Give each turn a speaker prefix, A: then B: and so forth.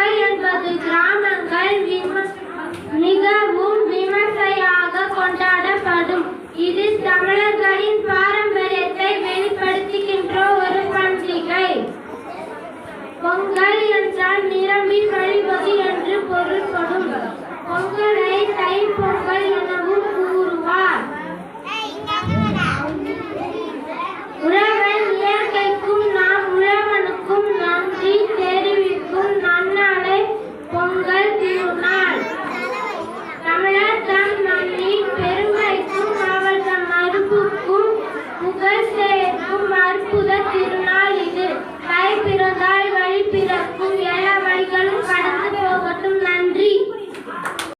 A: கிராமங்கள் என்பது கிராமங்கள் மிகவும் விமர்சையாக கொண்டாடப்படும். இது தமிழர்களின் பாரம்பரியத்தை அற்புத திருநாள் இது.